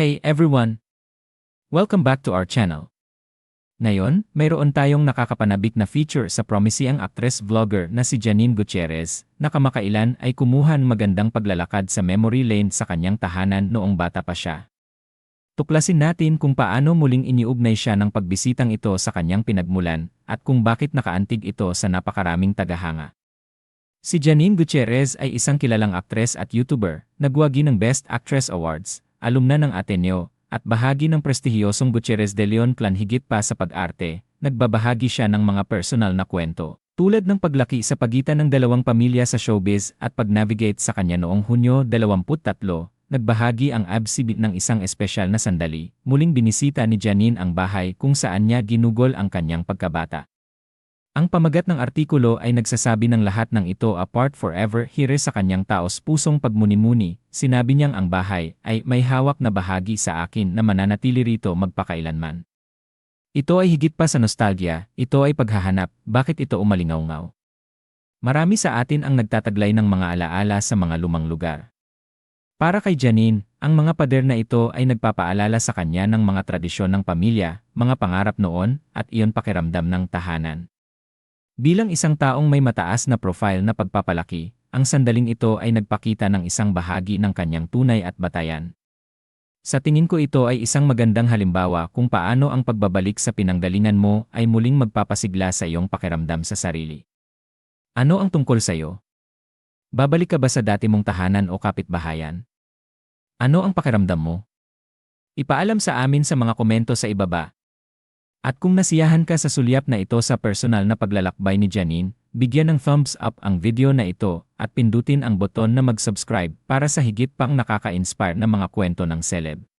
Hey everyone! Welcome back to our channel. Ngayon, mayroon tayong nakakapanabik na feature sa promising actress vlogger na si Janine Gutierrez na kamakailan ay kumuha ng magandang paglalakad sa memory lane sa kanyang tahanan noong bata pa siya. Tuklasin natin kung paano muling iniugnay siya ng pagbisitang ito sa kanyang pinagmulan at kung bakit nakaantig ito sa napakaraming tagahanga. Si Janine Gutierrez ay isang kilalang aktres at YouTuber, nagwagi ng Best Actress Awards, alumna ng Ateneo, at bahagi ng prestihiyosong Gutierrez de Leon clan higit pa sa pag-arte, nagbabahagi siya ng mga personal na kwento. Tulad ng paglaki sa pagitan ng dalawang pamilya sa showbiz at pag-navigate sa kanya noong Hunyo 23, nagbahagi ang ABS-CBN ng isang espesyal na sandali, muling binisita ni Janine ang bahay kung saan niya ginugol ang kanyang pagkabata. Ang pamagat ng artikulo ay nagsasabi ng lahat ng ito apart forever here sa kanyang taos pusong pagmuni-muni, sinabi niyang ang bahay ay may hawak na bahagi sa akin na mananatili rito magpakailanman. Ito ay higit pa sa nostalgia, ito ay paghahanap, bakit ito umalingaw-ngaw. Marami sa atin ang nagtataglay ng mga alaala sa mga lumang lugar. Para kay Janine, ang mga pader na ito ay nagpapaalala sa kanya ng mga tradisyon ng pamilya, mga pangarap noon, at iyon pakiramdam ng tahanan. Bilang isang taong may mataas na profile na pagpapalaki, ang sandaling ito ay nagpakita ng isang bahagi ng kanyang tunay at batayan. Sa tingin ko ito ay isang magandang halimbawa kung paano ang pagbabalik sa pinanggalingan mo ay muling magpapasigla sa iyong pakiramdam sa sarili. Ano ang tungkol sa iyo? Babalik ka ba sa dati mong tahanan o kapitbahayan? Ano ang pakiramdam mo? Ipaalam sa amin sa mga komento sa ibaba at kung nasiyahan ka sa sulyap na ito sa personal na paglalakbay ni Janine, bigyan ng thumbs up ang video na ito at pindutin ang buton na mag-subscribe para sa higit pang nakaka-inspire na mga kwento ng celeb.